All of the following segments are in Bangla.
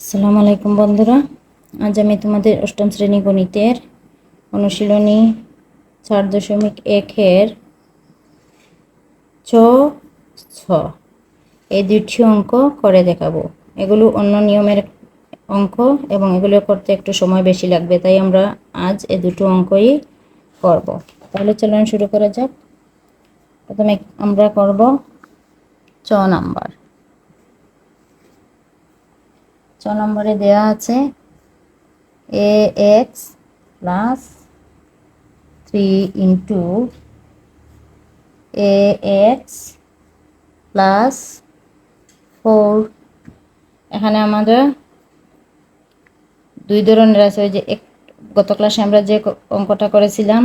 আসসালামু আলাইকুম বন্ধুরা। আজ আমি তোমাদের অষ্টম শ্রেণি গণিতের অনুশীলনী চার দশমিক একের ছ ছ এই দুটি অঙ্ক করে দেখাবো। এগুলো অন্য নিয়মের অঙ্ক এবং এগুলো করতে একটু সময় বেশি লাগবে, তাই আমরা আজ এ দুটো অঙ্কই করব। তাহলে চলুন শুরু করা যাক। প্রথমে আমরা করব ছ নাম্বার। ছ নম্বরে দেওয়া আছে a x plus three into a x plus four. এখানে আমাদের দুই ধরনের আছে, ওই যে এক, গত ক্লাসে আমরা যে অঙ্কটা করেছিলাম,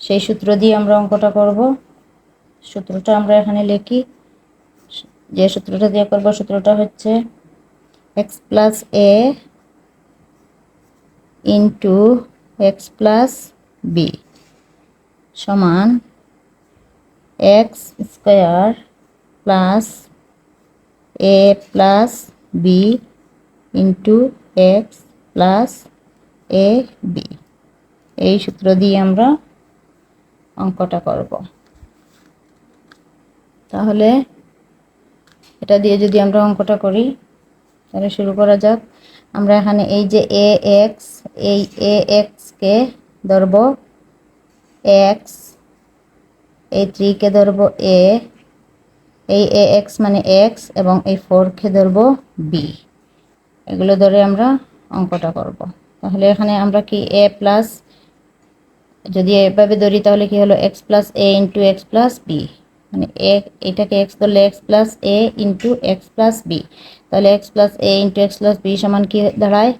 সেই সূত্র দিয়ে আমরা অঙ্কটা করব। সূত্রটা আমরা এখানে লিখি। যে সূত্রটা দিয়ে করব, সূত্রটা হচ্ছে x plus a into x plus b সমান x square plus a plus b into x plus a b এই সূত্র দিয়ে আমরা অঙ্কটা করব। তাহলে এটা দিয়ে যদি আমরা অঙ্কটা করি তাহলে শুরু করা যাক। আমরা এখানে এই যে এ এক্স, এই এ এক্সকে ধরব। এক্স, এই থ্রিকে ধরব এ, এই এ এক্স মানে এক্স এবং এই ফোরকে ধরব বি। এগুলো ধরে আমরা অঙ্কটা করব। তাহলে এখানে আমরা কি এ প্লাস, যদি এভাবে ধরি তাহলে কি হলো? X plus a into x plus b. মানে এ, এটাকে এক্স ধরলে x plus a into x plus b. তাহলে x plus a into x plus b সমান কি দাঁড়ায়?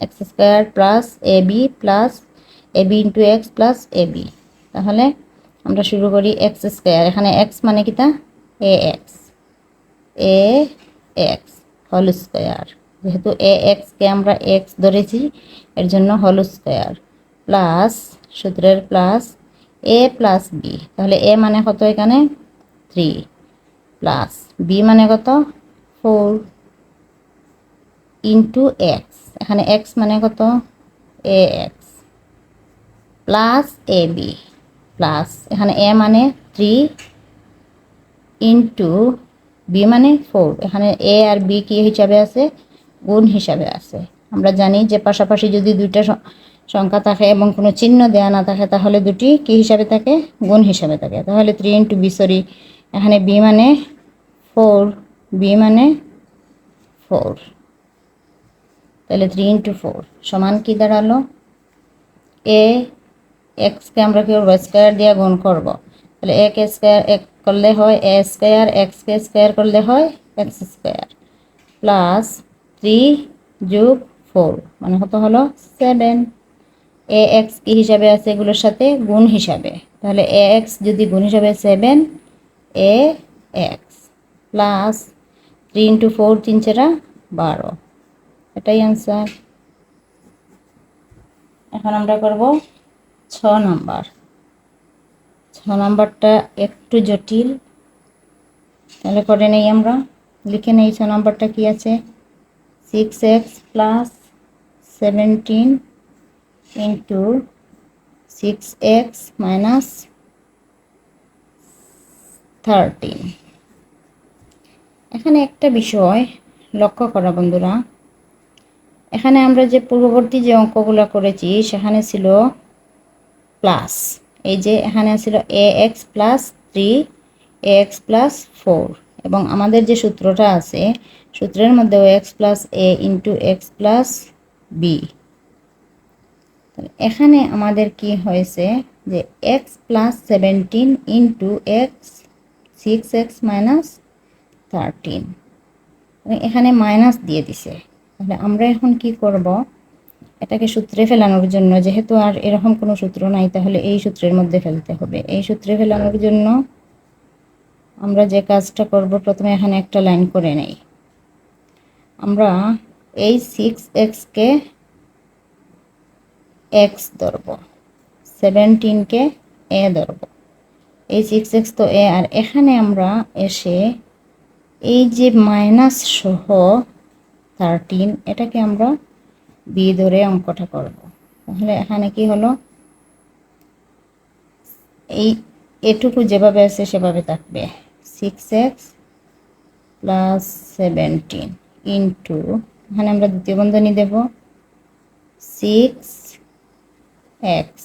X square plus a b plus a b into x plus a b তাহলে আমরা শুরু করি এক্স স্কোয়ার এখানে এক্স মানে কিটা a x a x whole square যেহেতু এ এক্সকে আমরা এক্স ধরেছি, এর জন্য হোল স্কোয়ার প্লাস সূত্রের প্লাস এ প্লাস বি তাহলে এ মানে কত এখানে? থ্রি প্লাস বি মানে কত? ফোর ইন্টু এক্স এখানে এক্স মানে কত? A x plus a b plus এখানে এ মানে থ্রি ইন্টু বি মানে ফোর এখানে এ আর বি কি হিসাবে আছে? গুণ হিসাবে আছে। আমরা জানি যে পাশাপাশি যদি দুইটা সংখ্যা থাকে এবং কোনো চিহ্ন দেওয়া না থাকে, তাহলে দুটি কি হিসাবে থাকে? গুণ হিসাবে থাকে। তাহলে থ্রি ইন্টু বি সরি এখানে বি মানে ফোর বি মানে ফোর তাহলে থ্রি ইন্টু ফোর সমান কী দাঁড়াল? এ এক্সকে আমরা কি করব? স্কোয়ার দিয়ে গুণ করব। তাহলে এক স্কোয়ার এক করলে হয় এ স্কোয়ার এক্সকে স্কোয়ার করলে হয় এক্স স্কোয়ার প্লাস থ্রি যোগ ফোর মানে কত হলো? সেভেন এ এক্স কী হিসাবে আছে এগুলোর সাথে? গুণ হিসাবে। তাহলে এ এক্স যদি গুণ হিসাবে seven a x plus three into four তিন চেরা বারো। এটাই অ্যান্সার এখন আমরা করব ছ নাম্বার। ছ নাম্বারটা একটু জটিল। তাহলে করে নেই আমরা। লিখে নেই ছ নাম্বারটা কি আছে? Six x plus seventeen into six x minus thirteen এখানে একটা বিষয় লক্ষ্য করা বন্ধুরা। এখানে আমরা যে পূর্ববর্তী যে অঙ্কগুলো করেছি, সেখানে ছিল প্লাস এই যে এখানে ছিল এ এক্স প্লাস থ্রি এ এক্স প্লাস ফোর এবং আমাদের যে সূত্রটা আছে, সূত্রের মধ্যেও x plus a into x plus b এখানে আমাদের কি হয়েছে যে x plus seventeen into x six x minus thirteen এখানে মাইনাস দিয়ে দিছে। তাহলে আমরা এখন কি করব? এটাকে সূত্রে ফেলানোর জন্য, যেহেতু আর এরকম কোনো সূত্র নাই, তাহলে এই সূত্রের মধ্যে ফেলতে হবে। এই সূত্রে ফেলানোর জন্য আমরা যে কাজটা করব, প্রথমে এখানে একটা লাইন করে নেই। আমরা এই সিক্স এক্সকে এক্স ধরব। সেভেন্টিনকে এ ধরব। এই সিক্স এক্স তো এ আর এখানে আমরা এসে এই যে মাইনাস সহ থার্টিন এটাকে আমরা বি ধরে অঙ্কটা করব। তাহলে এখানে কি হলো? এই এটুকু যেভাবে আছে সেভাবে থাকবে। Six x plus seventeen into এখানে আমরা দ্বিতীয় বন্ধনী দেব। Six x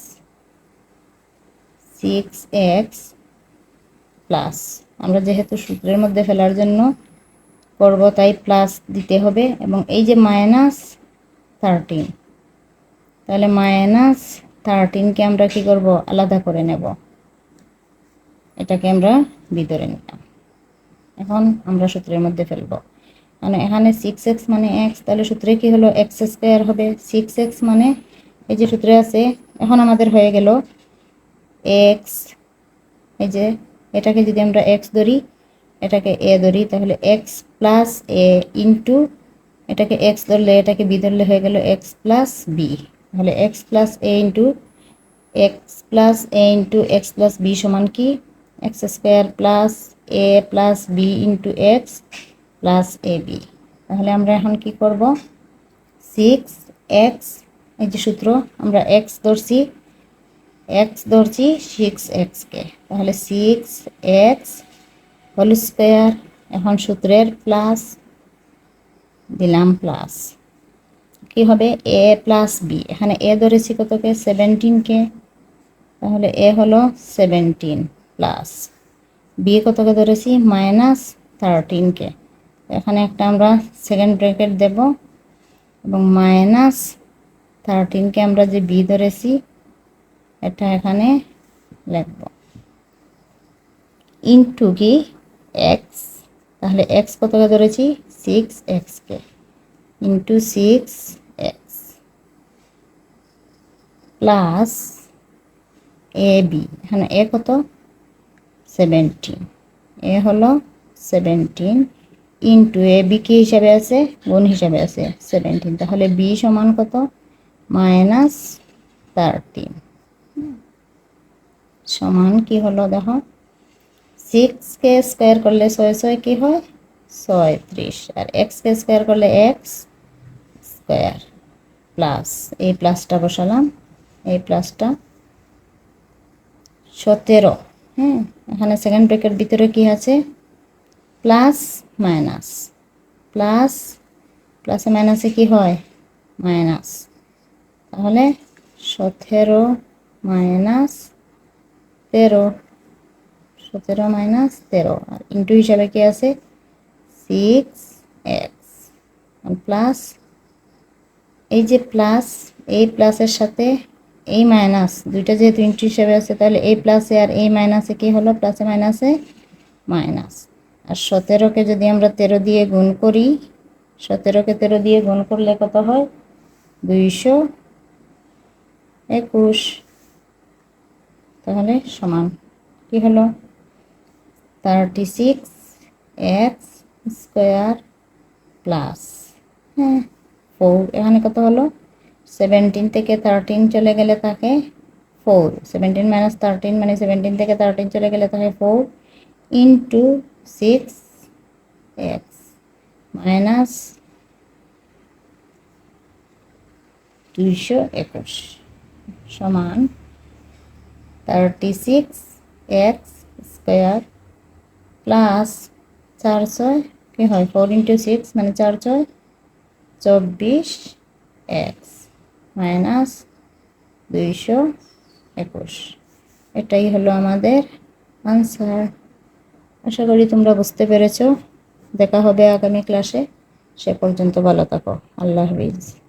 six x plus আমরা যেহেতু সূত্রের মধ্যে ফেলার জন্য করব তাই প্লাস দিতে হবে এবং এই যে মাইনাস থার্টিন তাহলে মাইনাস থার্টিনকে আমরা কি করব? আলাদা করে নেব। এটাকে আমরা ভিতরে নিলাম। এখন আমরা সূত্রের মধ্যে ফেলব। মানে এখানে সিক্স এক্স মানে এক্স তাহলে সূত্রে কি হলো? এক্স স্কোয়ার হবে। সিক্স এক্স মানে এই যে সূত্রে আছে, এখন আমাদের হয়ে গেল এক্স এই যে এটাকে যদি আমরা এক্স ধরি, এটাকে এ ধরি, তাহলে এক্স প্লাস এ ইন্টু এটাকে এক্স ধরলে, এটাকে বি ধরলে হয়ে গেল এক্স প্লাস বি তাহলে x plus a into x plus a into x plus b সমান কি? X square plus a plus b into x plus a b তাহলে আমরা এখন কি করব? সিক্স এক্স এই যে সূত্র, আমরা এক্স ধরছি এক্স ধরছি সিক্স এক্সকে তাহলে সিক্স এক্স হোল স্কোয়ার এখন সূত্রের প্লাস দিলাম প্লাস কি হবে? এ প্লাস বি এখানে এ ধরেছি কতকে? সেভেন্টিনকে তাহলে এ হলো সেভেন্টিন প্লাস বি কতকে ধরেছি? মাইনাস থার্টিনকে এখানে একটা আমরা সেকেন্ড ব্র্যাকেট দেব। এবং মাইনাস থার্টিনকে আমরা যে বি ধরেছি, এটা এখানে লিখব। ইন্টু কি? এক্স তাহলে এক্স কতকে ধরেছি? সিক্স এক্স এক্সকে into six x plus a b এখানে এ কত? সেভেন্টিন এ হলো সেভেন্টিন ইন্টু এ বি কি হিসাবে আছে? গুণ হিসাবে আছে সেভেন্টিন তাহলে বি সমান কত? মাইনাস থার্টিন সমান কি হলো দেখো? সিক্সকে স্কোয়ার করলে ছয় ছয় কি হয়? ছয়ত্রিশ আর এক্সকে স্কোয়ার করলে এক্স স্কোয়ার প্লাস এই প্লাসটা বসালাম। এই প্লাসটা সতেরো। হ্যাঁ এখানে সেকেন্ড ব্রেকের ভিতরে কি আছে? প্লাস মাইনাস প্লাস প্লাসে মাইনাসে কি হয়? মাইনাস তাহলে সতেরো মাইনাস তেরো। সতেরো মাইনাস তেরো। আর ইন্টু হিসাবে কি আছে? সিক্স এক্স প্লাস এই যে প্লাস এই প্লাসের সাথে এই মাইনাস দুইটা যেহেতু ইন্টু হিসাবে আছে, তাহলে এই প্লাসে আর এই মাইনাসে কি হলো? প্লাসে মাইনাসে মাইনাস আর সতেরোকে যদি আমরা তেরো দিয়ে গুণ করি, সতেরোকে তেরো দিয়ে গুণ করলে কত হয়? দুইশো একুশ। তাহলে সমান। কি হলো? Thirty six x square plus হ্যাঁ ফোর এখানে কত হলো? সেভেন্টিন থেকে থার্টিন চলে গেলে থাকে ফোর সেভেন্টিন মাইনাস থার্টিন মানে সেভেন্টিন থেকে থার্টিন চলে গেলে থাকে four into six x minus দুইশো একুশ সমান thirty six x square plus চার ছয়, কী হয়? ফোর ইন্টু সিক্স মানে চার ছয়, চব্বিশ এক্স মাইনাস দুইশো একুশ। এটাই হলো আমাদের আনসার আশা করি তোমরা বুঝতে পেরেছ। দেখা হবে আগামী ক্লাসে সে পর্যন্ত ভালো থাকো। আল্লাহ হাফিজ।